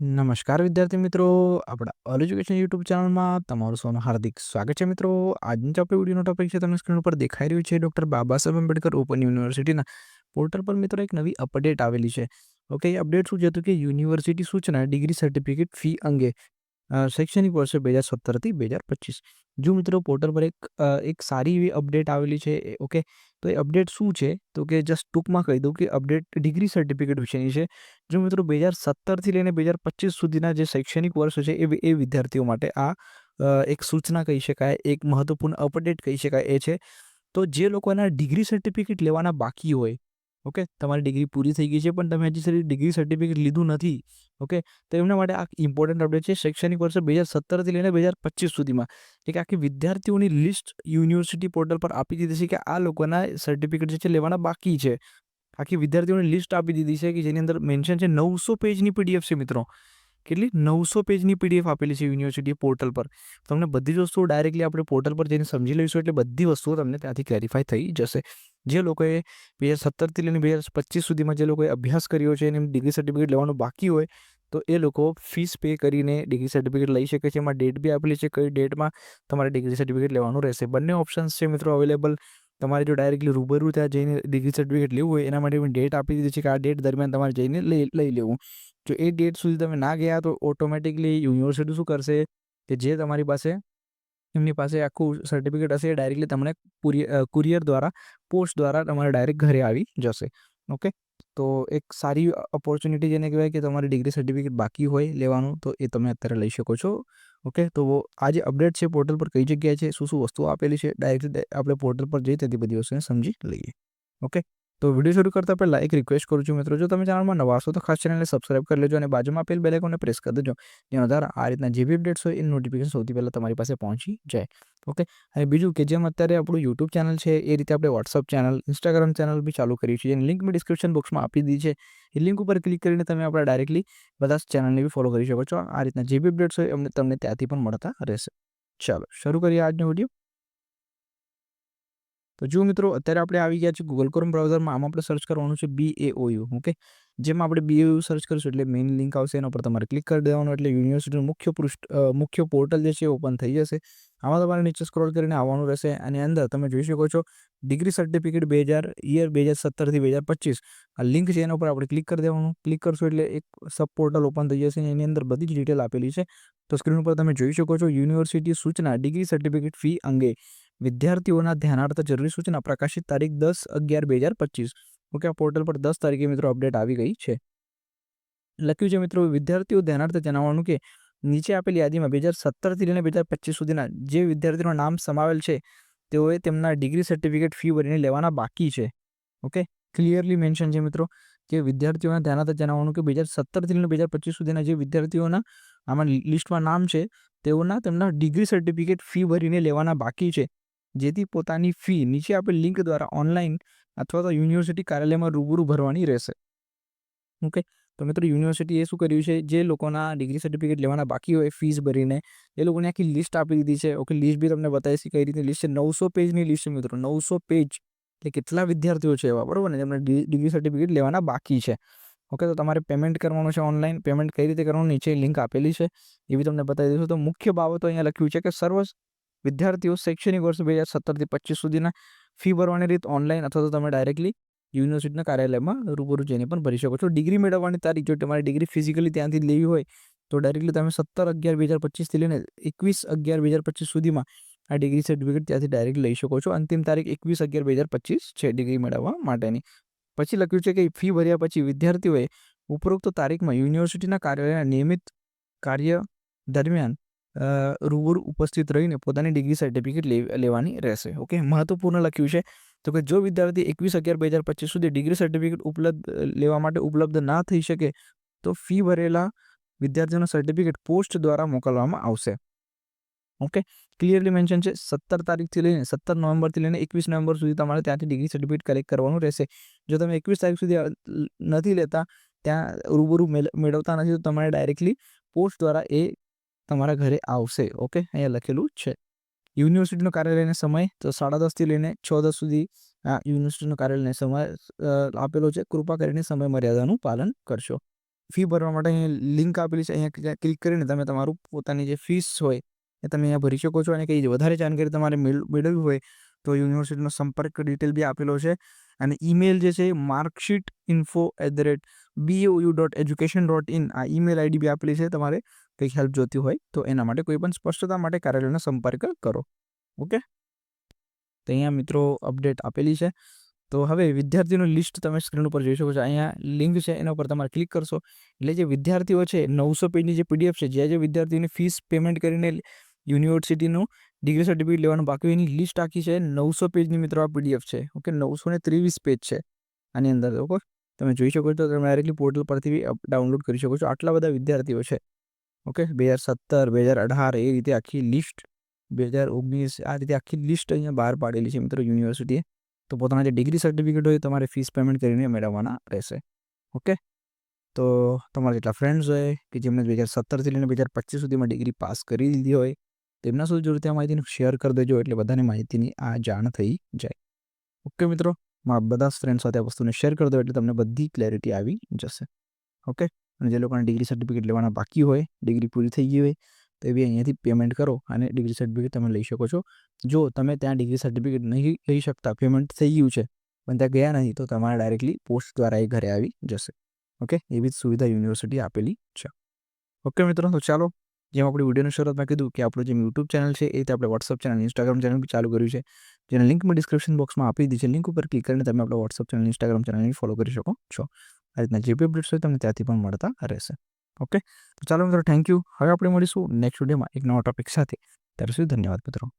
નમસ્કાર વિદ્યાર્થી મિત્રો, આપણા ઓલ એજ્યુકેશન યુટ્યુબ ચેનલમાં તમારું સૌનું હાર્દિક સ્વાગત છે મિત્રો. આજનો આપણે વિડીયોનો ટોપિક છે, તમને સ્ક્રીન ઉપર દેખાઈ રહ્યું છે. ડૉક્ટર બાબા સાહેબ આંબેડકર ઓપન યુનિવર્સિટીના પોર્ટલ પર મિત્રો એક નવી અપડેટ આવેલી છે. ઓકે અપડેટ શું છે? તો કે યુનિવર્સિટી સૂચના ડિગ્રી સર્ટિફિકેટ ફી અંગે શૈક્ષણિક વર્ષ બે હજાર સત્તરથી બે હજાર પચીસ. જો મિત્રો પોર્ટલ પર એક એક સારી એવી અપડેટ આવેલી છે ઓકે તો એ અપડેટ શું છે? તો કે જસ્ટ ટૂંકમાં કહી દઉં કે અપડેટ ડિગ્રી સર્ટિફિકેટ વિશેની છે. જો મિત્રો બે હજાર સત્તરથી લઈને બે હજાર પચીસ સુધીના જે શૈક્ષણિક વર્ષ છે, એ એ વિદ્યાર્થીઓ માટે આ એક સૂચના કહી શકાય, એક મહત્વપૂર્ણ અપડેટ કહી શકાય એ છે. તો જે લોકોના ડિગ્રી સર્ટિફિકેટ લેવાના બાકી હોય ઓકે? તમારી ડિગ્રી પૂરી થઈ ગઈ છે, પણ તમે હજી સુધી ડિગ્રી સર્ટિફિકેટ લીધું નથી, ઓકે? તો એમના માટે આ ઇમ્પોર્ટન્ટ અપડેટ છે, શૈક્ષણિક વર્ષ બે હજાર સત્તરથી લઈને બે હજાર પચીસ સુધીમાં. એક આખી વિદ્યાર્થીઓની લિસ્ટ યુનિવર્સિટી પોર્ટલ પર આપી દીધી છે કે આ લોકોના સર્ટિફિકેટ જે છે લેવાના બાકી છે. આખી વિદ્યાર્થીઓની લિસ્ટ આપી દીધી છે કે જેની અંદર મેન્શન છે નવસો પેજની પીડીએફ છે મિત્રો. કેટલી? નવસો પેજની પીડીએફ આપેલી છે યુનિવર્સિટી પોર્ટલ પર. તમને બધી જ વસ્તુઓ ડાયરેક્ટલી આપણે પોર્ટલ પર જઈને સમજી લઈશું, એટલે બધી વસ્તુઓ તમને ત્યાંથી ક્લેરિફાય થઈ જશે. જે લોકોએ બે હજાર સત્તરથી લઈને બે હજાર પચીસ સુધીમાં જે લોકોએ અભ્યાસ કર્યો છે અને ડિગ્રી સર્ટિફિકેટ લેવાનું બાકી હોય, તો એ લોકો ફીસ પે કરીને ડિગ્રી સર્ટિફિકેટ લઈ શકે છે. એમાં ડેટ બી આપેલી છે, કઈ ડેટમાં તમારે ડિગ્રી સર્ટિફિકેટ લેવાનું રહેશે. બંને ઓપ્શન્સ છે મિત્રો અવેલેબલ તમારે જો ડાયરેક્ટલી રૂબરૂ ત્યાં જઈને ડિગ્રી સર્ટિફિકેટ લેવું હોય, એના માટે ડેટ આપી દીધી છે કે આ ડેટ દરમિયાન તમારે જઈને લઈ લઈ લેવું. જો એ ડેટ સુધી તમે ના ગયા તો ઓટોમેટિકલી યુનિવર્સિટી શું કરશે કે જે તમારી પાસે એમની પાસે આખું સર્ટિફિકેટ હશે ડાયરેક્ટલી તમને કુરિયર દ્વારા પોસ્ટ દ્વારા તમારે ડાયરેક્ટ ઘરે આવી જશે. ઓકે તો એક સારી ઓપોર્ચ્યુનિટી જેને કહેવાય કે તમારી ડિગ્રી સર્ટિફિકેટ બાકી હોય લેવાનું, તો એ તમે અત્યારે લઈ શકો છો. ઓકે તો આ જે અપડેટ છે પોર્ટલ પર કઈ જગ્યાએ છે, શું શું વસ્તુઓ આપેલી છે ડાયરેક્ટલી આપણે પોર્ટલ પર જઈ તેથી બધી વસ્તુને સમજી લઈએ. ઓકે તો વીડિયો શરૂ કરતા પહેલાં એક રિક્વેસ્ટ કરું છું મિત્રો. જો તમે ચેનલમાં નવા છો તો ખાસ ચેનલને સબસ્ક્રાઇબ કરી લેજો અને બાજુમાં આપેલ બેલેકોને પ્રેસ કરી દેજો. જેના દ્વારા આ રીતના જે બી અપડેટ્સ હોય એની નોટિફિકેશન સૌથી પહેલાં તમારી પાસે પહોંચી જાય. ઓકે અને બીજું કે જેમ અત્યારે આપણું યુટ્યુબ ચેનલ છે, એ રીતે આપણે વોટ્સઅપ ચેનલ ઇન્સ્ટાગ્રામ ચેનલ બી ચાલુ કરી છે. જેની લિંક મેં ડિસ્ક્રિપ્શન બોક્સમાં આપી દીધી છે. એ લિંક ઉપર ક્લિક કરીને તમે આપણા ડાયરેક્ટલી બધા ચેનલને બી ફોલો કરી શકો છો. આ રીતના જે બી અપડેટ્સ હોય અમને તમને ત્યાંથી પણ મળતા રહેશે. ચાલો, શરૂ કરીએ આજનો વીડિયો. તો જો મિત્રો, અત્યારે આપણે આવી ગયા છે ગૂગલ ક્રોમ બ્રાઉઝરમાં આમાં આપણે સર્ચ કરવાનું છે બી એ ઓયુ ઓકે જેમાં આપણે બી એયુ સર્ચ કરીશું એટલે મેઇન લિંક આવશે. એના પર તમારે ક્લિક કરી દેવાનું એટલે યુનિવર્સિટીનું મુખ્ય પૃષ્ઠ મુખ્ય પોર્ટલ જે છે ઓપન થઈ જશે. આમાં તમારે નીચે સ્ક્રોલ કરીને આવવાનું રહેશે. અને અંદર તમે જોઈ શકો છો ડિગ્રી સર્ટિફિકેટ બે હજાર ઇયર બે હજાર સત્તરથી બે હજાર પચીસ. આ લિંક છે એના ઉપર આપણે ક્લિક કરી દેવાનું. ક્લિક કરશો એટલે એક સબ પોર્ટલ ઓપન થઈ જશે એની અંદર બધી જ ડિટેલ આપેલી છે. તો સ્ક્રીન ઉપર તમે જોઈ શકો છો યુનિવર્સિટી સૂચના ડિગ્રી સર્ટિફિકેટ ફી અંગે. વિદ્યાર્થીઓના ધ્યાનાર્થ જરૂરી સૂચના પ્રકાશિત તારીખ દસ અગિયાર બે હજાર પચીસ. ઓકે, આ પોર્ટલ પર દસ તારીખે મિત્રો અપડેટ આવી ગઈ છે. લખ્યું છે મિત્રો, વિદ્યાર્થીઓ ધ્યાનાર્થ જણાવવાનું કે નીચે આપેલી યાદીમાં બે હજાર સત્તરથી લઈને બે હજાર પચીસ સુધીના જે વિદ્યાર્થીઓનું નામ સમાવેલ છે, તેઓએ તેમના ડિગ્રી સર્ટિફિકેટ ફી ભરીને લેવાના બાકી છે. ઓકે ક્લિયરલી મેન્શન છે મિત્રો કે વિદ્યાર્થીઓના ધ્યાનાર્થ જણાવવાનું કે બે હજાર સત્તરથી લઈને બે હજાર પચીસ સુધીના જે વિદ્યાર્થીઓના આમાં લિસ્ટમાં નામ છે, તેઓના તેમના ડિગ્રી સર્ટિફિકેટ ફી ભરીને લેવાના બાકી છે. જેથી પોતાની ફી નીચે આપેલ લિંક દ્વારા ઓનલાઈન અથવા તો યુનિવર્સિટી કાર્યાલયમાં રૂબરૂ ભરવાની રહેશે. ઓકે? તો મિત્રો યુનિવર્સિટીએ શું કર્યું છે? જે લોકોના ડિગ્રી સર્ટિફિકેટ લેવાના બાકી હોય ફીસ ભરીને, એ લોકોને આખી લિસ્ટ આપી દીધી છે. ઓકે, લિસ્ટ બી તમને બતાવીશ કે કઈ રીતે લિસ્ટ છે. નવસો પેજની લિસ્ટ છે મિત્રો. નવસો પેજ. એટલે કેટલા વિદ્યાર્થીઓ છે એવા, બરાબર ને? જેમને ડિગ્રી સર્ટિફિકેટ લેવાના બાકી છે. ઓકે, તો તમારે પેમેન્ટ કરવાનું છે ઓનલાઈન. પેમેન્ટ કઈ રીતે કરવાનું, નીચે લિંક આપેલી છે. એ બી તમને બતાવી દઈશું. તો મુખ્ય બાબતો અહીંયા લખ્યું છે કે સર્વ વિદ્યાર્થીઓ શૈક્ષણિક વર્ષ બે હજાર સત્તરથી પચીસ સુધીના ફી ભરવાની રીત ઓનલાઈન અથવા તો તમે ડાયરેક્ટલી યુનિવર્સિટીના કાર્યાલયમાં રૂબરૂ જઈને પણ ભરી શકો છો. ડિગ્રી મેળવવાની તારીખ, જો તમારી ડિગ્રી ફિઝિકલી ત્યાંથી લેવી હોય, તો ડાયરેક્ટલી તમે સત્તર અગિયાર બે હજાર પચીસથી લઈને એકવીસ અગિયાર બે હજાર પચીસ સુધીમાં આ ડિગ્રી સર્ટિફિકેટ ત્યાંથી ડાયરેક્ટ લઈ શકો છો. અંતિમ તારીખ એકવીસ અગિયાર બે હજાર પચીસ છે ડિગ્રી મેળવવા માટેની. પછી લખ્યું છે કે ફી ભર્યા પછી વિદ્યાર્થીઓએ ઉપરોક્ત તારીખમાં યુનિવર્સિટીના કાર્યાલયના નિયમિત કાર્ય દરમિયાન રૂબરૂ ઉપસ્થિત રહીને પોતાની ડિગ્રી સર્ટિફિકેટ લેવાની રહેશે, ઓકે? મહત્વપૂર્ણ લખ્યું છે તો કે જો વિદ્યાર્થી એકવીસ અગિયાર બે હજાર પચીસ સુધી ડિગ્રી સર્ટિફિકેટ ઉપલબ્ધ લેવા માટે ઉપલબ્ધ ના થઈ શકે તો ફી ભરેલા વિદ્યાર્થીઓનો સર્ટિફિકેટ પોસ્ટ દ્વારા મોકલવામાં આવશે, ઓકે? ક્લિયરલી મેન્શન છે, સત્તર તારીખથી લઈને, સત્તર નવેમ્બરથી લઈને એકવીસ નવેમ્બર સુધી તમારે ત્યાંથી ડિગ્રી સર્ટિફિકેટ કલેક્ટ કરવાનું રહેશે. જો તમે એકવીસ તારીખ સુધી નથી લેતા, ત્યાં રૂબરૂ મેળ- મેળવતા નથી, તો તમારે ડાયરેક્ટલી પોસ્ટ દ્વારા એ તમારા ઘરે આવશે, ઓકે? અહીંયા લખેલું છે. યુનિવર્સિટીનો કાર્યાલયનો સમય, તો સાડા દસથી લઈને છ દસ સુધી આ યુનિવર્સિટીનો કાર્યાલયનો સમય આપેલો છે. કૃપા કરીને સમય મર્યાદાનું પાલન કરશો. ફી ભરવા માટે અહીંયા લિંક આપેલી છે. અહીંયા ક્લિક કરીને તમે તમારું પોતાની જે ફીસ હોય, એ તમે અહીંયા ભરી શકો છો. અને કંઈ વધારે જાણકારી તમારે મેળ મેળવવી હોય, તો યુનિવર્સિટીનો સંપર્ક ડિટેલ બી આપેલો છે. અને ઈમેલ જે છે marksheet info at the rate BOU dot education dot in, આ ઈમેલ આઈડી બી આપેલી છે તમારે. કંઈક હેલ્પ જોતી હોય તો એના માટે કોઈ પણ સ્પષ્ટતા માટે કાર્યાલયનો સંપર્ક કરો. ઓકે? તો અહીંયા મિત્રો અપડેટ આપેલી છે. તો હવે વિદ્યાર્થીનું લિસ્ટ તમે સ્ક્રીન ઉપર જોઈ શકો છો. અહીંયા લિંક છે, એના ઉપર તમારે ક્લિક કરશો. એટલે જે વિદ્યાર્થીઓ છે, નવસો પેજની જે પીડીએફ છે, જ્યાં જે વિદ્યાર્થીઓની ફીસ પેમેન્ટ કરીને યુનિવર્સિટીનું ડિગ્રી સર્ટિફિકેટ લેવાનું બાકી એની લિસ્ટ આખી છે નવસો પેજની મિત્રો આ પીડીએફ છે. ઓકે? નવસો ને ત્રેવીસ પેજ છે આની અંદર. ઓકે? તમે જોઈ શકો છો તમે ડાયરેક્ટલી પોર્ટલ પરથી ડાઉનલોડ કરી શકો છો. આટલા બધા વિદ્યાર્થીઓ છે. ઓકે? બે હજાર સત્તર, બે હજાર અઢાર, એ રીતે આખી લિસ્ટ, બે હજાર ઓગણીસ, આ રીતે આખી લિસ્ટ અહીંયા બહાર પાડેલી છે મિત્રો યુનિવર્સિટીએ. તો પોતાના જે ડિગ્રી સર્ટિફિકેટ હોય તમારે ફીસ પેમેન્ટ કરીને મેળવવાના રહેશે. ઓકે? તો તમારા જેટલા ફ્રેન્ડ્સ હોય કે જેમણે બે હજાર સત્તરથી લઈને બે હજાર પચીસ સુધીમાં ડિગ્રી પાસ કરી દીધી હોય, તેમના સુધી જરૂર આ માહિતીને શેર કરી દેજો એટલે બધાને માહિતીની આ જાણ થઈ જાય. ઓકે મિત્રો? મારા બધા ફ્રેન્ડ સાથે આ વસ્તુને શેર કરી દો એટલે તમને બધી ક્લેરિટી આવી જશે. ઓકે? અને જે લોકોને ડિગ્રી સર્ટિફિકેટ લેવાના બાકી હોય ડિગ્રી પૂરી થઈ ગઈ હોય, તો એ બી અહીંયાથી પેમેન્ટ કરો અને ડિગ્રી સર્ટિફિકેટ તમે લઈ શકો છો. જો તમે ત્યાં ડિગ્રી સર્ટિફિકેટ નહીં લઈ શકતા પેમેન્ટ થઈ ગયું છે, પણ ત્યાં ગયા નથી તો તમારે ડાયરેક્ટલી પોસ્ટ દ્વારા એ ઘરે આવી જશે. ઓકે? એવી જ સુવિધા યુનિવર્સિટી આપેલી છે. ઓકે મિત્રો, તો ચાલો, જેમ આપણે વિડીયોની શરૂઆતમાં કીધું કે આપણું જે યુટ્યુબ ચેનલ છે, એ રીતે આપણે વોટ્સઅપ ચેનલ ઇન્સ્ટાગ્રામ ચેનલ ચાલુ કર્યું છે, જેને લિંક મેં ડિસ્ક્રિપ્શન બોક્સમાં આપી દીધી છે. લિંક ઉપર ક્લિક કરીને તમે આપણો વોટ્સઅપ ચેનલ ઇન્સ્ટાગ્રામ ચેનલને ફોલો કરી શકો છો. આ રીતના જે બી અપડેટ્સ હોય તમને ત્યાંથી પણ મળતા રહેશે. ઓકે તો ચાલો મિત્રો થેન્ક યુ હવે આપણે મળીશું નેક્સ્ટ વિડીયોમાં એક નવા ટોપિક સાથે. ત્યારે સુધી ધન્યવાદ મિત્રો.